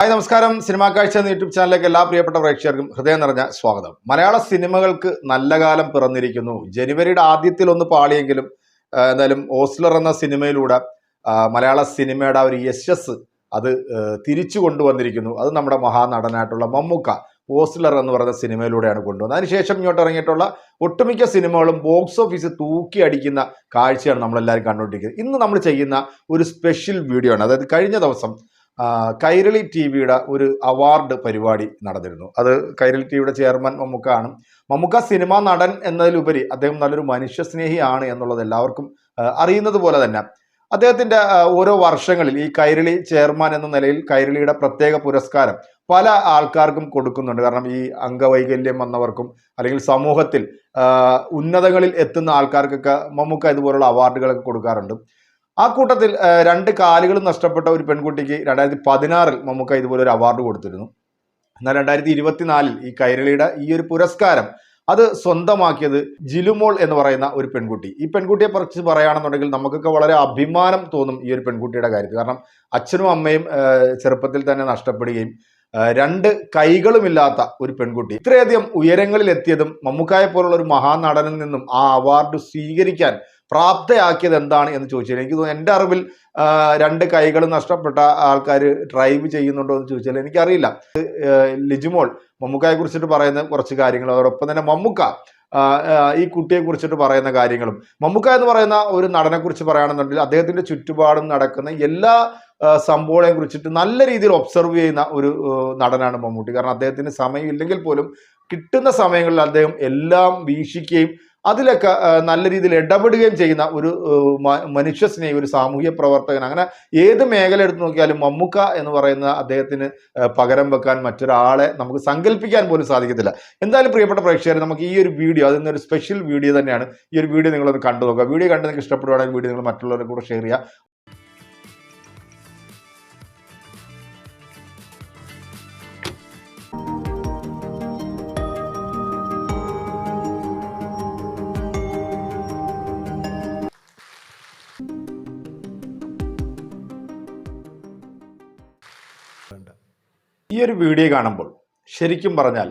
Hi നമസ്കാരം. Cinema കാഴ്ച എന്ന യൂട്യൂബ് ചാനലിലേക്ക് എല്ലാ പ്രിയപ്പെട്ട പ്രേക്ഷകർക്കും ഹൃദയം നിറഞ്ഞ സ്വാഗതം. മലയാള സിനിമകൾക്ക് നല്ല കാലം പിറന്നിരിക്കുന്നു. ജനുവരിയുടെ ആദ്യത്തിൽ ഒന്ന് പാളിയെങ്കിലും എന്തായാലും ഓസ്ലർ എന്ന സിനിമയിലൂടെ മലയാള സിനിമയുടെ ഒരു യശസ് അത് തിരിച്ചു കൊണ്ടുവന്നിരിക്കുന്നു. അത് നമ്മുടെ മഹാനടനായിട്ടുള്ള മമ്മൂക്ക ഓസ്ലർ എന്ന് പറയുന്ന സിനിമയിലൂടെയാണ് കൊണ്ടുവന്നത്. അതിനുശേഷം ഇങ്ങോട്ട് ഇറങ്ങിയിട്ടുള്ള ഒട്ടുമിക്ക സിനിമകളും ബോക്സ് ഓഫീസ് തൂക്കി അടിക്കുന്ന കാഴ്ചയാണ് നമ്മളെല്ലാവരും കണ്ടുകൊണ്ടിരിക്കുന്നത്. ഇന്ന് നമ്മൾ ചെയ്യുന്ന ഒരു സ്പെഷ്യൽ വീഡിയോ ആണ്. അതായത് കഴിഞ്ഞ ദിവസം കൈരളി ടി വിയുടെ ഒരു അവാർഡ് പരിപാടി നടന്നിരുന്നു. അത് കൈരളി ടി വിയുടെ ചെയർമാൻ മമ്മുക്കാണ് മമ്മുക്ക സിനിമാ നടൻ എന്നതിലുപരി അദ്ദേഹം നല്ലൊരു മനുഷ്യസ്നേഹിയാണ് എന്നുള്ളത് എല്ലാവർക്കും അറിയുന്നത് പോലെ തന്നെ. അദ്ദേഹത്തിന്റെ ഓരോ വർഷങ്ങളിൽ ഈ കൈരളി ചെയർമാൻ എന്ന നിലയിൽ കൈരളിയുടെ പ്രത്യേക പുരസ്കാരം പല ആൾക്കാർക്കും കൊടുക്കുന്നുണ്ട്. കാരണം ഈ അംഗവൈകല്യം വന്നവർക്കും അല്ലെങ്കിൽ സമൂഹത്തിൽ ഉന്നതങ്ങളിൽ എത്തുന്ന ആൾക്കാർക്കൊക്കെ മമ്മൂക്ക ഇതുപോലുള്ള അവാർഡുകളൊക്കെ കൊടുക്കാറുണ്ട്. ആ കൂട്ടത്തിൽ രണ്ട് കാലുകളും നഷ്ടപ്പെട്ട ഒരു പെൺകുട്ടിക്ക് രണ്ടായിരത്തി പതിനാറിൽ മമ്മൂക്ക ഇതുപോലെ ഒരു അവാർഡ് കൊടുത്തിരുന്നു. എന്നാൽ രണ്ടായിരത്തി ഇരുപത്തിനാലിൽ ഈ കൈരളിയുടെ ഈ ഒരു പുരസ്കാരം അത് സ്വന്തമാക്കിയത് ജിലുമോൾ എന്ന് പറയുന്ന ഒരു പെൺകുട്ടി. ഈ പെൺകുട്ടിയെ കുറിച്ച് പറയുകയാണെന്നുണ്ടെങ്കിൽ നമുക്കൊക്കെ വളരെ അഭിമാനം തോന്നും ഈ ഒരു പെൺകുട്ടിയുടെ കാര്യത്തിൽ. കാരണം അച്ഛനും അമ്മയും ചെറുപ്പത്തിൽ തന്നെ നഷ്ടപ്പെടുകയും രണ്ട് കൈകളുമില്ലാത്ത ഒരു പെൺകുട്ടി. ഇത്രയധികം ഉയരങ്ങളിൽ എത്തിയതും മമ്മൂക്കായെ പോലുള്ള ഒരു മഹാനടനിൽ നിന്നും ആ അവാർഡ് സ്വീകരിക്കാൻ പ്രാപ്തയാക്കിയത് എന്താണ് എന്ന് ചോദിച്ചാൽ എനിക്ക് തോന്നുന്നു എന്റെ അറിവിൽ രണ്ട് കൈകൾ നഷ്ടപ്പെട്ട ആൾക്കാർ ഡ്രൈവ് ചെയ്യുന്നുണ്ടോ എന്ന് ചോദിച്ചാൽ എനിക്കറിയില്ല. ലിജുമോൾ മമ്മൂക്കയെ കുറിച്ചിട്ട് പറയുന്ന കുറച്ച് കാര്യങ്ങൾ അതോടൊപ്പം തന്നെ മമ്മൂക്ക ഈ കുട്ടിയെ കുറിച്ചിട്ട് പറയുന്ന കാര്യങ്ങളും. മമ്മൂക്ക എന്ന് പറയുന്ന ഒരു നടനെ കുറിച്ച് പറയുകയാണെന്നുണ്ടെങ്കിൽ അദ്ദേഹത്തിന്റെ ചുറ്റുപാടും നടക്കുന്ന എല്ലാ സംഭവങ്ങളെയും കുറിച്ചിട്ട് നല്ല രീതിയിൽ ഒബ്സർവ് ചെയ്യുന്ന ഒരു നടനാണ് മമ്മൂട്ടി. കാരണം അദ്ദേഹത്തിന് സമയം ഇല്ലെങ്കിൽ പോലും കിട്ടുന്ന സമയങ്ങളിൽ അദ്ദേഹം എല്ലാം വീക്ഷിക്കുകയും അതിലൊക്കെ നല്ല രീതിയിൽ ഇടപെടുകയും ചെയ്യുന്ന ഒരു മനുഷ്യ സ്നേഹി മനുഷ്യസ്നേഹി ഒരു സാമൂഹ്യ പ്രവർത്തകൻ അങ്ങനെ ഏത് മേഖല എടുത്തു നോക്കിയാലും മമ്മൂക്ക എന്ന് പറയുന്ന അദ്ദേഹത്തിന് പകരം വെക്കാൻ മറ്റൊരാളെ നമുക്ക് സങ്കല്പിക്കാൻ പോലും സാധിക്കത്തില്ല. എന്തായാലും പ്രിയപ്പെട്ട പ്രേക്ഷകരെ നമുക്ക് ഈ ഒരു വീഡിയോ അതിൽ നിന്നൊരു സ്പെഷ്യൽ വീഡിയോ തന്നെയാണ്. ഈ ഒരു വീഡിയോ നിങ്ങളൊന്ന് കണ്ടു നോക്കുക. വീഡിയോ കണ്ട് നിങ്ങൾക്ക് ഇഷ്ടപ്പെടുവാണെങ്കിൽ വീഡിയോ നിങ്ങൾ മറ്റുള്ളവരെ കൂടെ ഷെയർ ചെയ്യുക. ഈ ഒരു വീഡിയോ കാണുമ്പോൾ ശരിക്കും പറഞ്ഞാൽ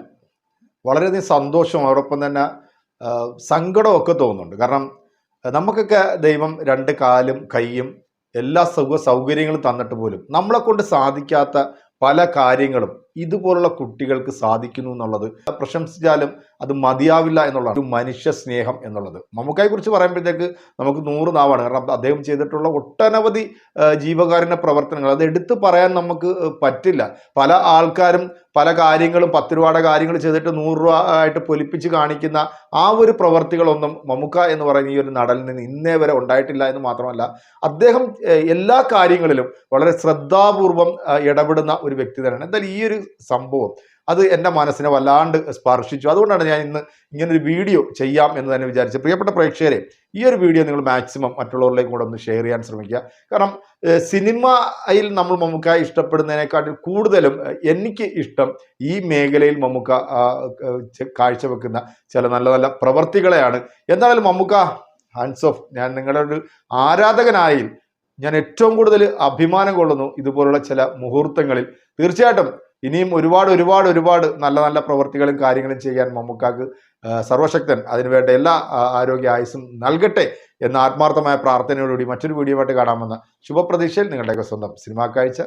വളരെയധികം സന്തോഷവും അതോടൊപ്പം തന്നെ സങ്കടമൊക്കെ തോന്നുന്നുണ്ട്. കാരണം നമുക്കൊക്കെ ദൈവം രണ്ട് കാലും കൈയും എല്ലാ സുഖ സൗകര്യങ്ങളും തന്നിട്ട് പോലും നമ്മളെ കൊണ്ട് സാധിക്കാത്ത പല കാര്യങ്ങളും ഇതുപോലുള്ള കുട്ടികൾക്ക് സാധിക്കുന്നു എന്നുള്ളത് പ്രശംസിച്ചാലും അത് മതിയാവില്ല എന്നുള്ള ഒരു മനുഷ്യ സ്നേഹം എന്നുള്ളത്. മമ്മൂക്കായെ കുറിച്ച് പറയുമ്പോഴത്തേക്ക് നമുക്ക് നൂറ് നാവാണ്. കാരണം അദ്ദേഹം ചെയ്തിട്ടുള്ള ഒട്ടനവധി ജീവകാരുണ്യ പ്രവർത്തനങ്ങൾ. അത് എടുത്തു പറയാൻ നമുക്ക് പറ്റില്ല. പല ആൾക്കാരും പല കാര്യങ്ങളും പത്ത് രൂപയുടെ കാര്യങ്ങൾ ചെയ്തിട്ട് നൂറ് രൂപ ആയിട്ട് പൊലിപ്പിച്ച് കാണിക്കുന്ന ആ ഒരു പ്രവർത്തികളൊന്നും മമുക്ക എന്ന് പറയുന്ന ഈ ഒരു നടനിൽ നിന്ന് ഇന്നേ വരെ ഉണ്ടായിട്ടില്ല എന്ന് മാത്രമല്ല അദ്ദേഹം എല്ലാ കാര്യങ്ങളിലും വളരെ ശ്രദ്ധാപൂർവം ഇടപെടുന്ന ഒരു വ്യക്തി തന്നെയാണ്. എന്തായാലും ഈ ഒരു സംഭവം. അത് എന്റെ മനസ്സിനെ വല്ലാണ്ട് സ്പർശിച്ചു. അതുകൊണ്ടാണ് ഞാൻ ഇന്ന് ഇങ്ങനൊരു വീഡിയോ ചെയ്യാം എന്ന് തന്നെ വിചാരിച്ച പ്രിയപ്പെട്ട പ്രേക്ഷകരെ ഈ ഒരു വീഡിയോ നിങ്ങൾ മാക്സിമം മറ്റുള്ളവരിലേക്കും കൂടെ ഒന്ന് ഷെയർ ചെയ്യാൻ ശ്രമിക്കുക. കാരണം സിനിമയിൽ നമ്മൾ മമ്മൂക്ക ഇഷ്ടപ്പെടുന്നതിനേക്കാട്ടിൽ കൂടുതലും എനിക്ക് ഇഷ്ടം ഈ മേഖലയിൽ മമ്മൂക്ക കാഴ്ചവെക്കുന്ന ചില നല്ല നല്ല പ്രവർത്തികളെയാണ്. എന്തായാലും മമ്മൂക്ക ഹാൻഡ്സ് ഓഫ് ഞാൻ നിങ്ങളുടെ ഒരു ആരാധകനായി ഞാൻ ഏറ്റവും കൂടുതൽ അഭിമാനം കൊള്ളുന്നു ഇതുപോലുള്ള ചില മുഹൂർത്തങ്ങളിൽ. തീർച്ചയായിട്ടും ഇനിയും ഒരുപാട് ഒരുപാട് ഒരുപാട് നല്ല നല്ല പ്രവൃത്തികളും കാര്യങ്ങളും ചെയ്യാൻ മമ്മൂക്കാക്ക് സർവശക്തൻ അതിനുവേണ്ട എല്ലാ ആരോഗ്യ ആയുസും നൽകട്ടെ എന്ന ആത്മാർത്ഥമായ പ്രാർത്ഥനയോടുകൂടി മറ്റൊരു വീഡിയോ ആയിട്ട് കാണാമെന്ന ശുഭപ്രതീക്ഷയിൽ നിങ്ങളുടെയൊക്കെ സ്വന്തം സിനിമാ കാഴ്ച.